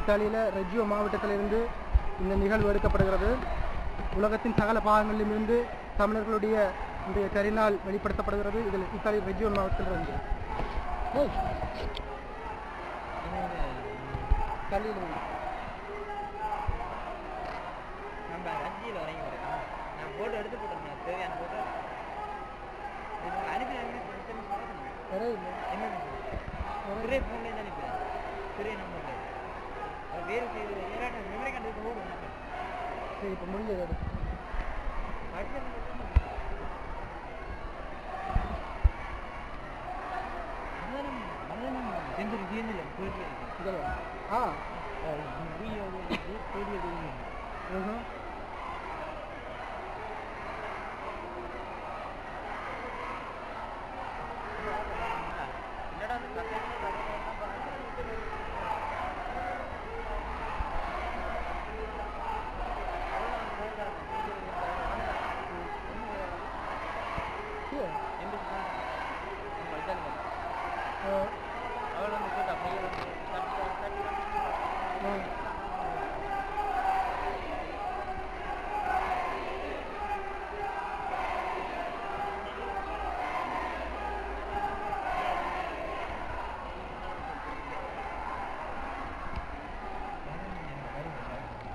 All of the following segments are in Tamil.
இத்தாலியில் ரெஜியோ மாவட்டத்திலிருந்து இந்த நிகழ்வு எடுக்கப்படுகிறது உலகத்தின் சகல பாகங்களிலுமிருந்து தமிழர்களுடைய இன்றைய கரிநாள் வெளிப்படுத்தப்படுகிறது இதில் இத்தாலி ரெஜியோ மாவட்டத்திலிருந்து ஏய். கல்லில் இருந்து. நம்ம சரி இப்போ முடிஞ்சது அது. ஆ.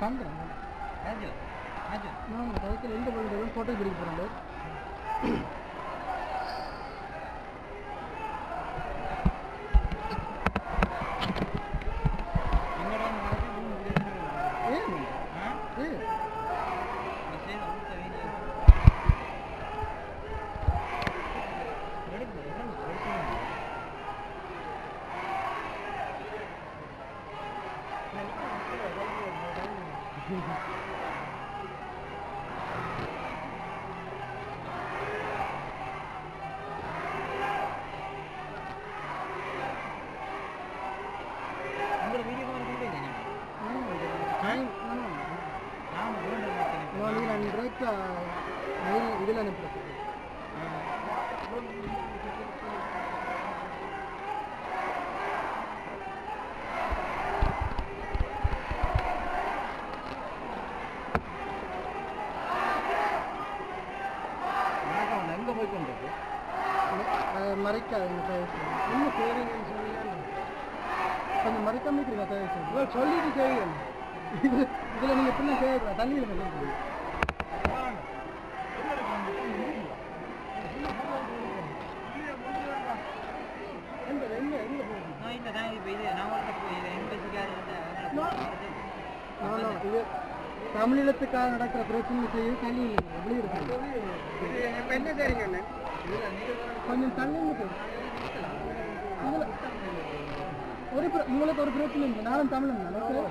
கண்டேன் ராஜல் ராஜல் நான் கைத்தில் எந்த ஃபோட்டோ பிடிக்க போகிறேன் சேருங்கன்னு சொல்லலாம் கொஞ்சம் மறைக்காம இருக்கிறீங்க தேவை இவ்வளோ சொல்லிட்டு செய்யுங்க இது இதில் நீங்கள் எப்படிலாம் செய்யக்கூடாது தண்ணியில் இது தமிழீழத்துக்காக நடக்கிற பிரச்சனை செய்ய தண்ணி இல்லை எப்படி இருக்கு கொஞ்சம் தள்ளி நிக்கு. இதுல ஒரு பிர- உங்களுக்கு ஒரு பிரச்சனை இல்லை நானும் தமிழன் தான் okay?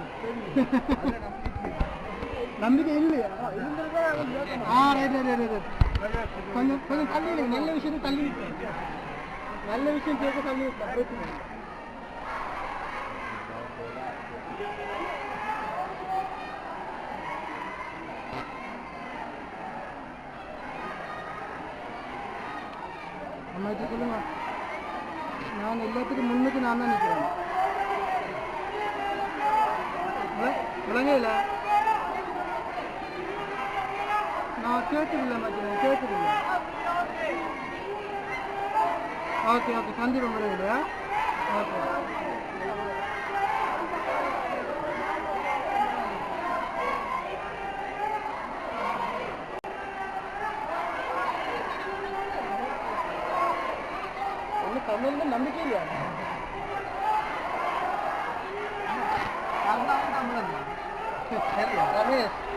நம்பிக்கை இல்லையா ஆ ரைட் ரைட் ரைட் ரைட் கொஞ்சம் கொஞ்சம் தள்ளி நிக்கு. நல்ல விஷயத்தை தள்ளி நிக்கு. நல்ல விஷயம் கேட்க தள்ளி நிக்கு. பிரச்சனை இல்லை. அம்மாச்சி சொல்லுங்க நான் எல்லாத்துக்கும் முன்னுக்கு நான் தான் நிற்கிறேன் விளங்கல நான் கேட்குதில்ல அம்மாச்சி நான் ஓகே ஓகே சந்தீபம் முறையிலையா ஓகே ஒன்றும் தமிழ்ல நம்பிக்கை இல்லையா ரமேஷ் இல்ல ரமேஷ். ரமேஷ் நீங்க இப்ப செய்யறது என்னன்னு என்கிட்ட சொல்லிட்டு செய்தா ஒரு நான் பிரச்சனை நான்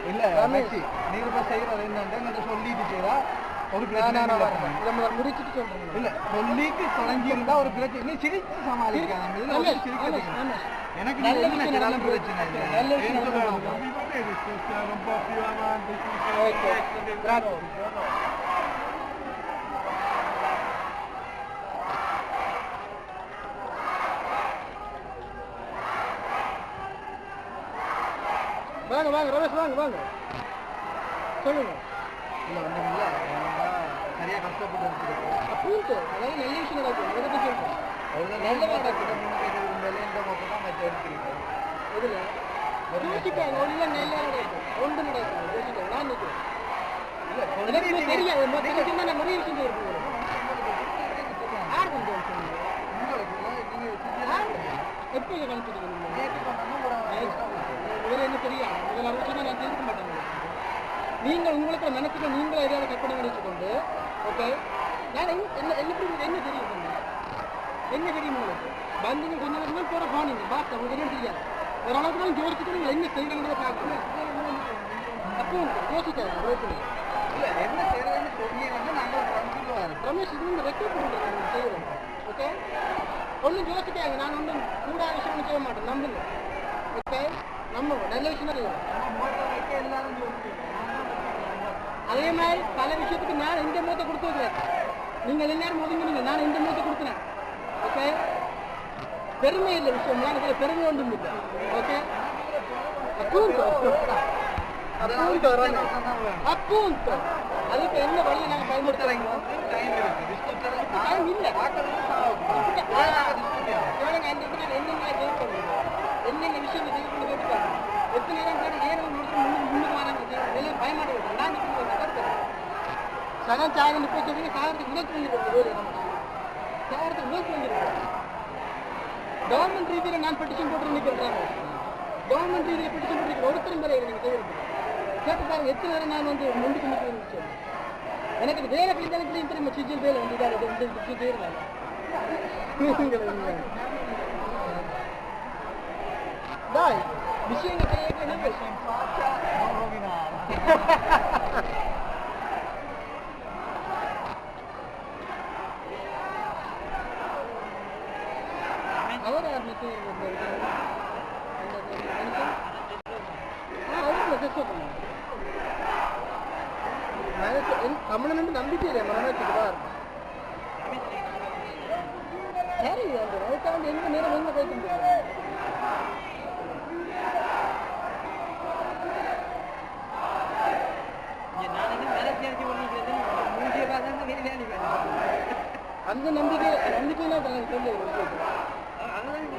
இல்ல. வரேன். இதை முதல்ல முடிச்சிட்டு சொல்றேன். இல்ல சொல்லிட்டு தொடங்கி இருந்தா ஒரு பிரச்சனை. சிரிச்சு ரமேஷ். எனக்கு நல்ல பிரச்சனை இல்லை நல்ல விஷயம் ஏன் நடந்து- சொல்லணும்? ஓகே பிராவோ வாங்க வாங்க ரமேஷ் வாங்க வாங்க. சொல்லுங்க. இல்ல இல்ல. நான் நிறைய கஷ்டப்பட்டு அப்பூட்டு அதாவது நல்ல விஷயம் நடக்கும் எதை பத்தி சொல்றேன் நல்ல கிட்ட மூணு பேர் இருந்தாலே இந்த பக்கம் தான் மற்ற எடுத்துருக்கேன் இதுல யோசிக்காங்க ஒன்றும் நல்லா நடக்கும் ஒன்று நடக்கும் யோசிக்காங்க நான் நிற்கிறேன் எனக்கு தெரியாது. நான் நிறைய விஷயம் யார்? எப்போ இதை கண்டுபிடிக்க முதல்ல என்ன தெரியாது முதல்ல அதை சொன்னா நான் தெரிவிக்க மாட்டேன் நீங்கள் உங்களுக்கு மனசுக்கு நீங்களே எதாவது கற்பனை பண்ணி வச்சுக்கொண்டு ஓகே நான் என்ன என்ன என்ன? என்ன தெரியும் உங்களுக்கு? என்ன தெரியும் உங்களுக்கு? வந்து கொஞ்ச நேரம் போகிற போனீங்க பாஸ் உங்களுக்கு என்ன தெரியாது? ஒரு அளவுக்கு தான் யோசிச்சுட்டு நீங்கள் என்ன செய்யணுங்கிறத பார்க்கணும். அப்போ யோசிக்காது யோசிக்கணும் ரமேஷ் இது வந்து ரெக்கார்ட் பண்ணுறேன் செய்கிறேன் ஓகே ஒன்றும் யோசிக்காங்க நான் ஒன்றும் கூடாத விஷயம் செய்ய மாட்டேன். நம்புங்க. ஓகே நம்ப நல்ல விஷயம் தான் செய்வோம். அதே மாதிரி பல விஷயத்துக்கு நான் எந்த மூத்த கொடுத்து வைக்கிறேன் நீங்கள் எல்லாரும் ஒதுங்கினீங்க நான் இந்த மூத்த கொடுக்குறேன் ஓகே? பெருமை இல்லை விஷயம் நான் இதில் பெருமை ஒன்றும் இல்லை. ஓகே? அப்பூன்ட்டு அப்பூன்ட்டு வராங்க அப்பூன்ட்டு அதுக்கு என்ன வழியை நாங்கள் பயன்படுத்துகிறோம் டைம் இல்லை. கேளுங்க இந்த இடத்துல என்னென்ன சனம் சாயம் நிற்க சொல்லி சாகரத்துக்கு முயற்சி பண்ணிருக்கோம் சாகரத்துக்கு முயற்சி பண்ணிருக்கோம் கவர்மெண்ட் ரீதியில் நான் பெட்டிஷன் போட்டு நிற்கிறேன் கவர்மெண்ட் ரீதியில் பெட்டிஷன் போட்டு ஒருத்தரும் பேரை நீங்கள் செய்யறது கேட்டு பாருங்க எத்தனை நேரம் நான் வந்து முன்னுக்கு நிற்கிறேன்னு சொல்லி எனக்கு வேலை கிழிஞ்சாலும் தெரியுமா சிஜில் வேலை வந்து இதாக இது வந்து பாய் விஷயங்கள் தமிழன் நம்பிக்கை இல்லை மரணத்துக்கு சரி அந்த வயசாண்டு எந்த நேரம் எங்க போயிட்டு இருந்தது அந்த நம்பிக்கை நம்பிக்கையில சொல்லு நான்